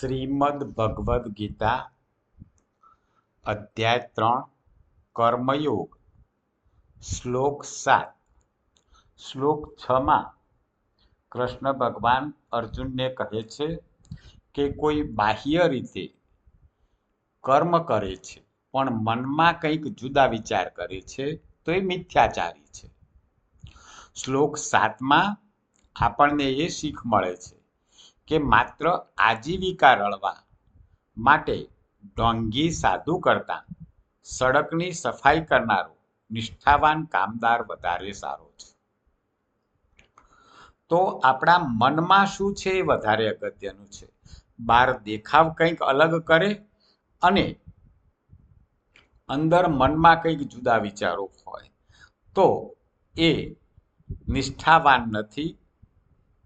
શ્રીમદ ભગવદ્ ગીતા, અધ્યાય ત્રણ, કર્મયોગ, શ્લોક સાત. શ્લોક છમાં કૃષ્ણ ભગવાન અર્જુનને કહે છે કે કોઈ બાહ્ય રીતે કર્મ કરે છે, પણ મનમાં કંઈક જુદા વિચાર કરે છે, તો એ મિથ્યાચારી છે. શ્લોક સાતમાં આપણને એ શીખ મળે છે કે માત્ર આજીવિકા રળવા માટે ઢોંગી સાધુ કરતા સડકની સફાઈ કરનારો નિષ્ઠાવાન કામદાર વધારે સારો છે. તો આપણા મનમાં શું છે એ વધારે અગત્યનું છે? બહાર દેખાવ કંઈક અલગ કરે અને અંદર મનમાં કંઈક જુદા વિચારો હોય તો એ નિષ્ઠાવાન નથી,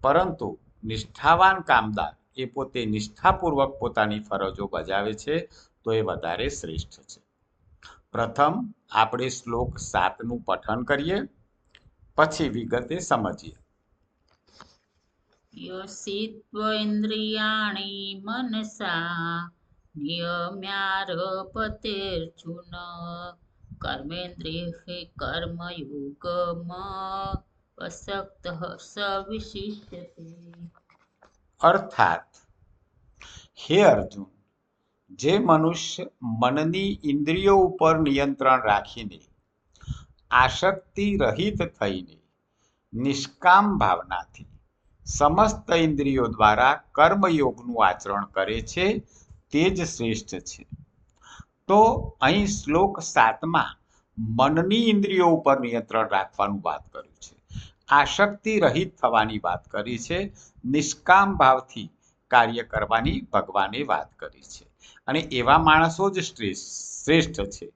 પરંતુ નિષ્ઠાવાન કામદાર એ પોતે નિષ્ઠાપૂર્વક પોતાની ફરજો બજાવે છે, તો એ વધારે શ્રેષ્ઠ છે. પ્રથમ, આપણે શ્લોક સાતનું પઠન કરીએ, પછી વિગતે સમજીએ. યોસિત્વેન્દ્રિયાણિ મનસા નિયમ્યાર નિયમ્યારપતેર્જુન, કર્મેન્દ્રિય કર્મયુગમ અશક્ત અર્થાત, હે અર્જુન, જે મનુષ્ય મનની ઇન્દ્રિયો ઉપર નિયંત્રણ રાખીને, આશક્તિ રહિત થઈને, નિષ્કામ ભાવનાથી સમસ્ત ઇન્દ્રિયો દ્વારા કર્મયોગનું આચરણ કરે છે, તે જ શ્રેષ્ઠ છે. તો અહીં શ્લોક સાતમાં મનની ઇન્દ્રિયો ઉપર નિયંત્રણ રાખવાનું વાત કર્યું આસક્તિ રહિત થવાની વાત કરી છે. નિષ્કામ ભાવથી કાર્ય કરવાની ભગવાને વાત કરી છે. અને એવા માણસો જ શ્રેષ્ઠ છે.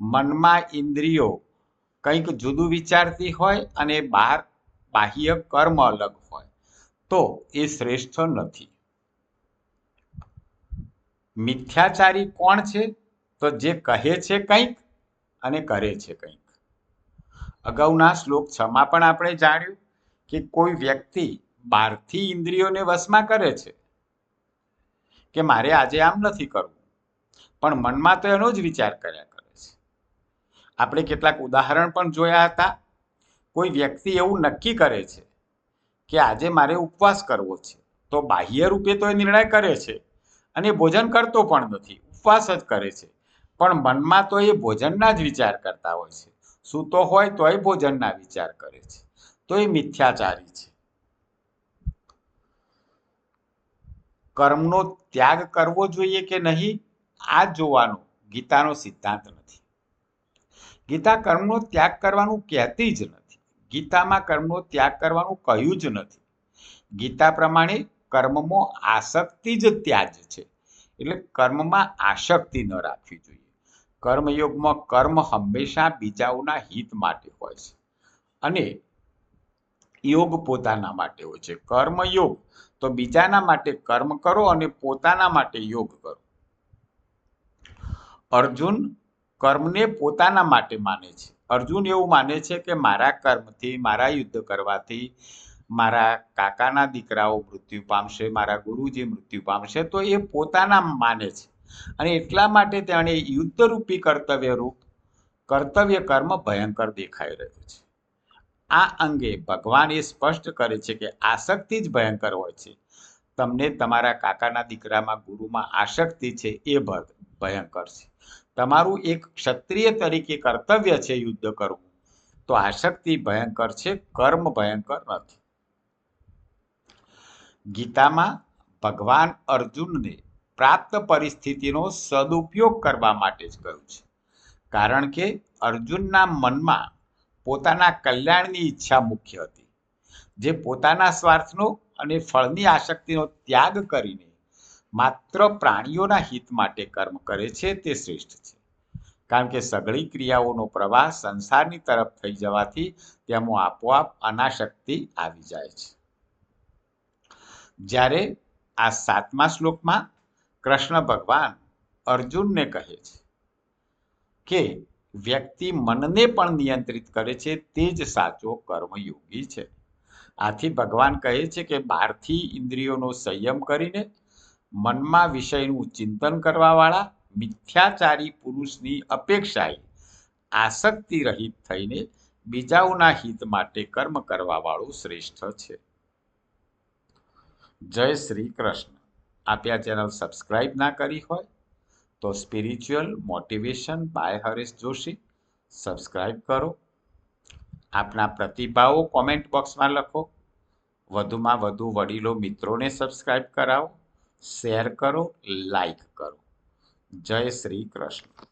મનમાં ઇન્દ્રિયો કંઈક જુદું વિચારતી હોય અને બહાર બાહ્ય કર્મ અલગ હોય, તો એ શ્રેષ્ઠ નથી. મિથ્યાચારી કોણ છે? તો જે કહે છે કંઈક અને કરે છે કંઈક. અગાઉના શ્લોક છમાં પણ આપણે જાણ્યું કે કોઈ વ્યક્તિ બહારથી ઇન્દ્રિયોને વશમાં કરે છે કે મારે આજે આમ નથી કરવું. પણ મનમાં તો એનો જ વિચાર કર્યા કરે છે. આપણે કેટલાક ઉદાહરણ પણ જોયા હતા. કોઈ વ્યક્તિ એવું નક્કી કરે છે કે આજે મારે ઉપવાસ કરવો છે. તો બાહ્ય રૂપે તો એ નિર્ણય કરે છે અને ભોજન કરતો પણ નથી. ઉપવાસ જ કરે છે. પણ મનમાં તો એ ભોજનના જ વિચાર કરતા હોય છે. સૂતો હોય તોય ભોજનના વિચાર કરે છે. તો એ મિથ્યાચારી છે. કર્મનો ત્યાગ કરવો જોઈએ કે નહીં? આ જોવાનો ગીતાનો સિદ્ધાંત નથી. ગીતા કર્મનો ત્યાગ કરવાનું કહેતી જ નથી. ગીતામાં કર્મનો ત્યાગ કરવાનું કહ્યું જ નથી. ગીતા પ્રમાણે કર્મમાં આસક્તિ જ ત્યાજ છે. એટલે કર્મમાં આસક્તિ ન રાખવી જોઈએ. કર્મયોગમાં કર્મ હંમેશા બીજાઓના હિત માટે હોય છે. અને યોગ પોતાના માટે હોય છે. કર્મયોગ, તો બીજાના માટે કર્મ કરો અને પોતાના માટે યોગ કરો. અર્જુન કર્મને પોતાના માટે માને છે. અર્જુન એવું માને છે કે મારા કર્મથી, મારા યુદ્ધ કરવાથી, મારા કાકાના દીકરાઓ મૃત્યુ પામશે, મારા ગુરુજી મૃત્યુ પામશે, તો એ પોતાના માને છે. અને એટલા માટે તેણે યુદ્ધરૂપી કર્તવ્યરૂપ કર્તવ્ય કર્મ ભયંકર દેખાઈ રહ્યું છે. આ અંગે ભગવાન એ સ્પષ્ટ કરે છે કે આસક્તિ જ ભયંકર હોય છે. તમને તમારા કાકાના દીકરામાં ગુરુમાં આસક્તિ છે એ ભયંકર છે. તમારું એક ક્ષત્રિય તરીકે કર્તવ્ય છે યુદ્ધ કરવું. તો આસક્તિ ભયંકર છે, કર્મ ભયંકર નથી. ગીતામાં ભગવાન અર્જુનને પ્રાપ્ત પરિસ્થિતિનો સદુપયોગ કરવા માટે જ કહ્યું છે. કારણ કે અર્જુનના મનમાં પોતાના કલ્યાણની ઈચ્છા મુખ્ય હતી. જે પોતાના સ્વાર્થનો અને ફળની આસક્તિનો ત્યાગ કરીને માત્ર પ્રાણીઓના હિત માટે કર્મ કરે છે તે શ્રેષ્ઠ છે. કારણ કે સઘળી ક્રિયાઓનો પ્રવાહ સંસારની તરફ થઈ જવાથી તેમાં આપોઆપ અનાશક્તિ આવી જાય છે. જ્યારે આ સાતમા શ્લોકમાં કૃષ્ણ ભગવાન અર્જુનને કહે છે કે વ્યક્તિ મનને પણ નિયંત્રિત કરે છે, તે જ સાચો કર્મયોગી છે. આથી ભગવાન કહે છે કે બહારથી ઇન્દ્રિયોનો સંયમ કરીને મનમાં વિષયનું ચિંતન કરવાવાળા મિથ્યાચારી પુરુષની અપેક્ષાએ આસક્તિ રહિત થઈને બીજાઓના હિત માટે કર્મ કરવાવાળું શ્રેષ્ઠ છે. જય શ્રી કૃષ્ણ. આપે આ ચેનલ સબસ્ક્રાઇબ ના કરી હોય, તો spiritual motivation by Haresh Joshi, subscribe કરો. આપના પ્રતિભાવો કોમેન્ટ બોક્સમાં લખો. વધુમાં વધુ વડીલો મિત્રોને સબસ્ક્રાઇબ કરાવો, શેર કરો લાઈક કરો. જય શ્રી કૃષ્ણ.